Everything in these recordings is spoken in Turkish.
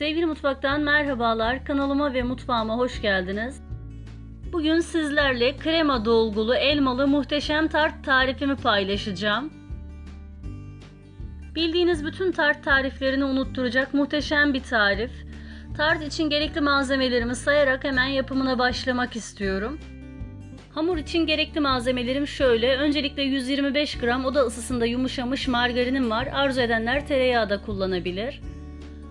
Sevgili mutfaktan merhabalar. Kanalıma ve mutfağıma hoş geldiniz. Bugün sizlerle krema dolgulu elmalı muhteşem tart tarifimi paylaşacağım. Bildiğiniz bütün tart tariflerini unutturacak muhteşem bir tarif. Tart için gerekli malzemelerimi sayarak hemen yapımına başlamak istiyorum. Hamur için gerekli malzemelerim şöyle. Öncelikle 125 gram oda ısısında yumuşamış margarinim var. Arzu edenler tereyağı da kullanabilir.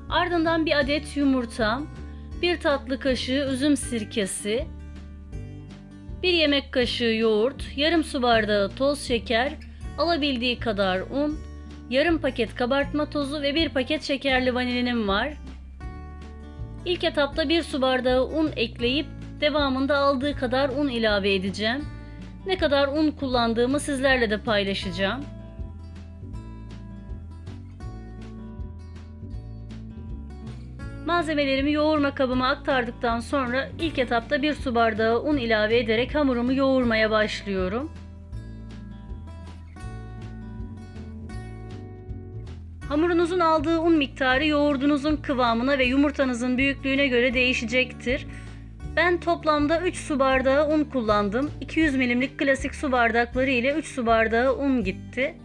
Ardından bir adet yumurtam, bir tatlı kaşığı üzüm sirkesi, bir yemek kaşığı yoğurt, yarım su bardağı toz şeker, alabildiği kadar un, yarım paket kabartma tozu ve bir paket şekerli vanilinim var. İlk etapta bir su bardağı un ekleyip devamında aldığı kadar un ilave edeceğim. Ne kadar un kullandığımı sizlerle de paylaşacağım. Malzemelerimi yoğurma kabıma aktardıktan sonra ilk etapta bir su bardağı un ilave ederek hamurumu yoğurmaya başlıyorum. Hamurunuzun aldığı un miktarı yoğurdunuzun kıvamına ve yumurtanızın büyüklüğüne göre değişecektir. Ben toplamda 3 su bardağı un kullandım. 200 milimlik klasik su bardakları ile 3 su bardağı un gitti.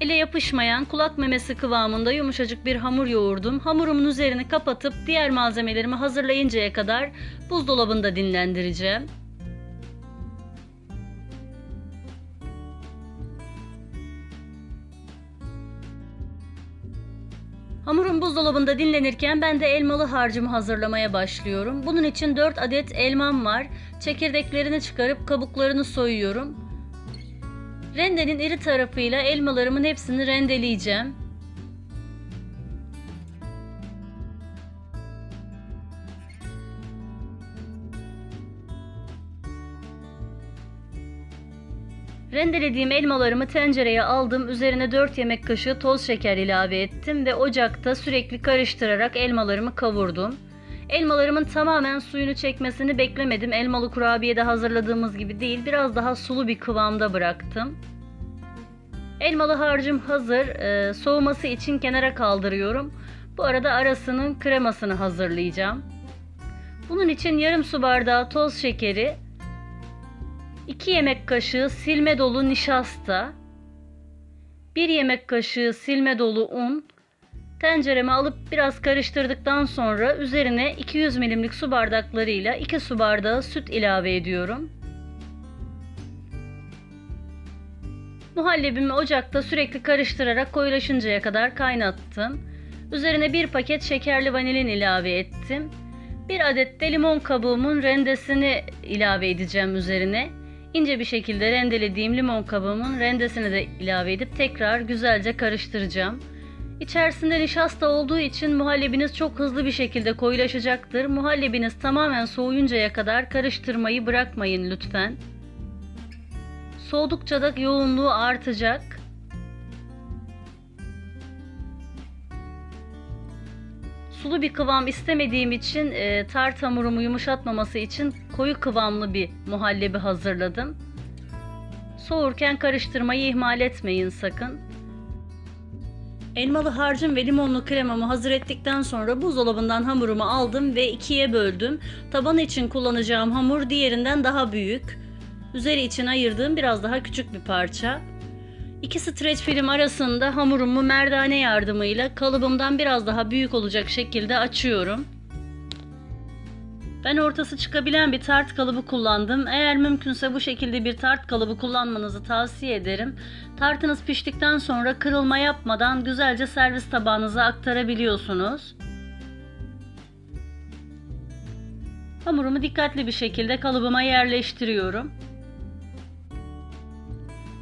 Ele yapışmayan kulak memesi kıvamında yumuşacık bir hamur yoğurdum. Hamurumun üzerini kapatıp diğer malzemelerimi hazırlayıncaya kadar buzdolabında dinlendireceğim. Hamurum buzdolabında dinlenirken ben de elmalı harcımı hazırlamaya başlıyorum. Bunun için 4 adet elmam var. Çekirdeklerini çıkarıp kabuklarını soyuyorum. Rendenin iri tarafıyla elmalarımın hepsini rendeleyeceğim. Rendelediğim elmalarımı tencereye aldım. Üzerine 4 yemek kaşığı toz şeker ilave ettim ve ocakta sürekli karıştırarak elmalarımı kavurdum. Elmalarımın tamamen suyunu çekmesini beklemedim. Elmalı kurabiye de hazırladığımız gibi değil. Biraz daha sulu bir kıvamda bıraktım. Elmalı harcım hazır. Ee, soğuması için kenara kaldırıyorum. Bu arada arasının kremasını hazırlayacağım. Bunun için yarım su bardağı toz şekeri, 2 yemek kaşığı silme dolu nişasta, 1 yemek kaşığı silme dolu un, tencereme alıp biraz karıştırdıktan sonra üzerine 200 milimlik su bardaklarıyla 2 su bardağı süt ilave ediyorum. Muhallebimi ocakta sürekli karıştırarak koyulaşıncaya kadar kaynattım. Üzerine bir paket şekerli vanilin ilave ettim. Bir adet de limon kabuğumun rendesini ilave edeceğim üzerine. İnce bir şekilde rendelediğim limon kabuğumun rendesini de ilave edip tekrar güzelce karıştıracağım. İçerisinde nişasta olduğu için muhallebiniz çok hızlı bir şekilde koyulaşacaktır. Muhallebiniz tamamen soğuyuncaya kadar karıştırmayı bırakmayın lütfen. Soğudukça da yoğunluğu artacak. Sulu bir kıvam istemediğim için e, tart hamurumu yumuşatmaması için koyu kıvamlı bir muhallebi hazırladım. Soğurken karıştırmayı ihmal etmeyin sakın. Elmalı harcım ve limonlu kremamı hazır ettikten sonra buzdolabından hamurumu aldım ve ikiye böldüm. Tabanı için kullanacağım hamur diğerinden daha büyük. Üzeri için ayırdığım biraz daha küçük bir parça. İki streç film arasında hamurumu merdane yardımıyla kalıbımdan biraz daha büyük olacak şekilde açıyorum. Ben ortası çıkabilen bir tart kalıbı kullandım. Eğer mümkünse bu şekilde bir tart kalıbı kullanmanızı tavsiye ederim. Tartınız piştikten sonra kırılma yapmadan güzelce servis tabağınıza aktarabiliyorsunuz. Hamurumu dikkatli bir şekilde kalıbıma yerleştiriyorum.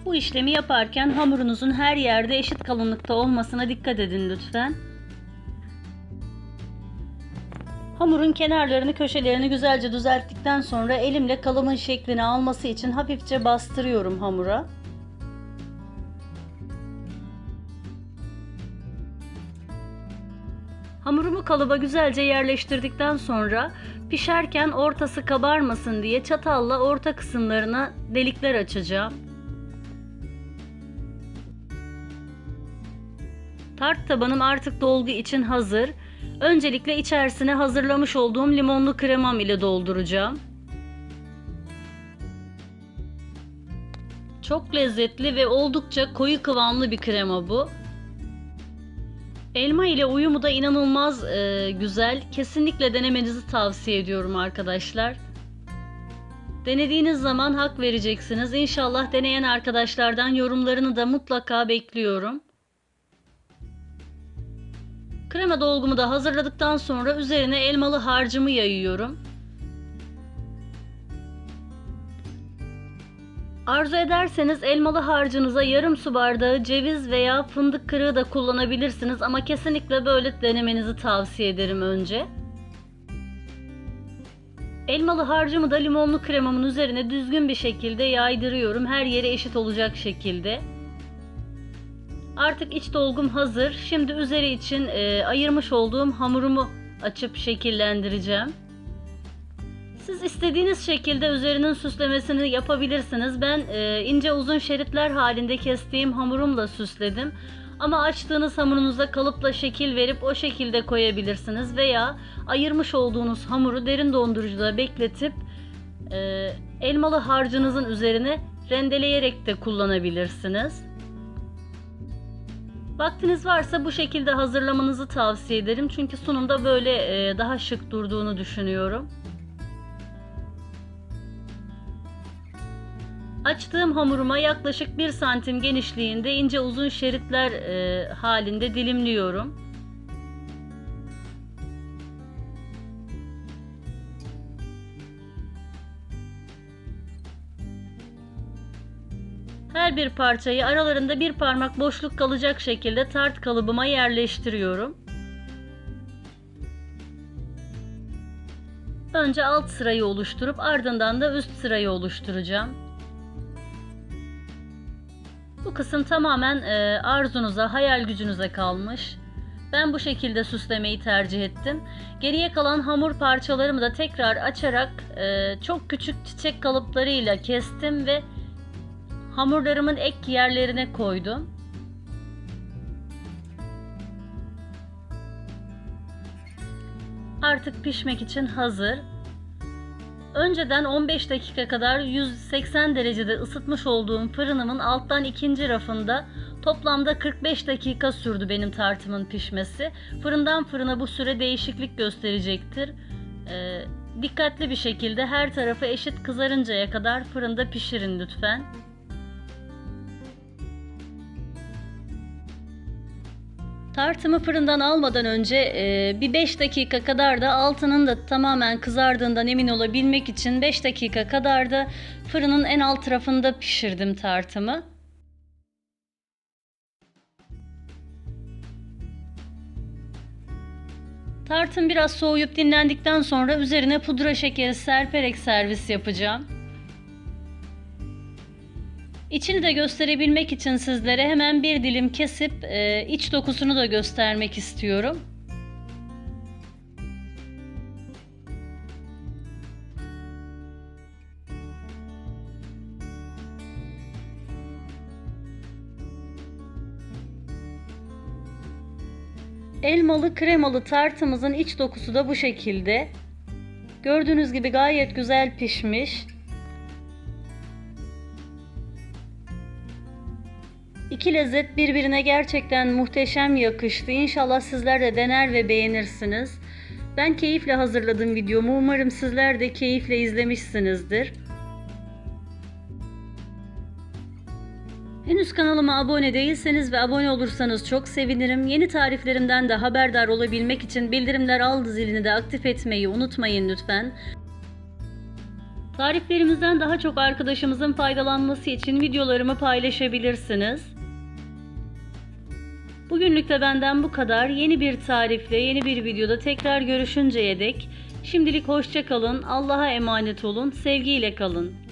Bu işlemi yaparken hamurunuzun her yerde eşit kalınlıkta olmasına dikkat edin lütfen. Hamurun kenarlarını, köşelerini güzelce düzelttikten sonra elimle kalıbın şeklini alması için hafifçe bastırıyorum hamura. Hamurumu kalıba güzelce yerleştirdikten sonra pişerken ortası kabarmasın diye çatalla orta kısımlarına delikler açacağım. Tart tabanım artık dolgu için hazır. Öncelikle içerisine hazırlamış olduğum limonlu kremam ile dolduracağım. Çok lezzetli ve oldukça koyu kıvamlı bir krema bu. Elma ile uyumu da inanılmaz e, güzel. Kesinlikle denemenizi tavsiye ediyorum arkadaşlar. Denediğiniz zaman hak vereceksiniz. İnşallah deneyen arkadaşlardan yorumlarını da mutlaka bekliyorum. Krema dolgumu da hazırladıktan sonra üzerine elmalı harcımı yayıyorum. Arzu ederseniz elmalı harcınıza yarım su bardağı ceviz veya fındık kırığı da kullanabilirsiniz ama kesinlikle böyle denemenizi tavsiye ederim önce. Elmalı harcımı da limonlu kremamın üzerine düzgün bir şekilde yaydırıyorum. Her yeri eşit olacak şekilde. Artık iç dolgum hazır. Şimdi üzeri için e, ayırmış olduğum hamurumu açıp şekillendireceğim. Siz istediğiniz şekilde üzerinin süslemesini yapabilirsiniz. Ben e, ince uzun şeritler halinde kestiğim hamurumla süsledim. Ama açtığınız hamurunuza kalıpla şekil verip o şekilde koyabilirsiniz. Veya ayırmış olduğunuz hamuru derin dondurucuda bekletip e, elmalı harcınızın üzerine rendeleyerek de kullanabilirsiniz. Vaktiniz varsa bu şekilde hazırlamanızı tavsiye ederim. Çünkü sunumda böyle e, daha şık durduğunu düşünüyorum. Açtığım hamuruma yaklaşık 1 santim genişliğinde ince uzun şeritler e, halinde dilimliyorum. Her bir parçayı aralarında bir parmak boşluk kalacak şekilde tart kalıbıma yerleştiriyorum. Önce alt sırayı oluşturup ardından da üst sırayı oluşturacağım. Bu kısım tamamen e, arzunuza, hayal gücünüze kalmış. Ben bu şekilde süslemeyi tercih ettim. Geriye kalan hamur parçalarımı da tekrar açarak e, çok küçük çiçek kalıplarıyla kestim ve hamurlarımın ek yerlerine koydum. Artık pişmek için hazır. Önceden 15 dakika kadar 180 derecede ısıtmış olduğum fırınımın alttan ikinci rafında toplamda 45 dakika sürdü benim tartımın pişmesi. Fırından fırına bu süre değişiklik gösterecektir. Ee, dikkatli bir şekilde her tarafı eşit kızarıncaya kadar fırında pişirin lütfen. Tartımı fırından almadan önce e, bir 5 dakika kadar da altının da tamamen kızardığından emin olabilmek için 5 dakika kadar da fırının en alt tarafında pişirdim tartımı. Tartım biraz soğuyup dinlendikten sonra üzerine pudra şekeri serperek servis yapacağım. İçini de gösterebilmek için sizlere hemen bir dilim kesip e, iç dokusunu da göstermek istiyorum. Elmalı kremalı tartımızın iç dokusu da bu şekilde. Gördüğünüz gibi gayet güzel pişmiş. İki lezzet birbirine gerçekten muhteşem yakıştı. İnşallah sizler de dener ve beğenirsiniz. Ben keyifle hazırladım videomu. Umarım sizler de keyifle izlemişsinizdir. Henüz kanalıma abone değilseniz ve abone olursanız çok sevinirim. Yeni tariflerimden de haberdar olabilmek için bildirimler al zilini de aktif etmeyi unutmayın lütfen. Tariflerimizden daha çok arkadaşımızın faydalanması için videolarımı paylaşabilirsiniz. Bugünlük de benden bu kadar. Yeni bir tarifle, yeni bir videoda tekrar görüşünceye dek şimdilik hoşça kalın. Allah'a emanet olun. Sevgiyle kalın.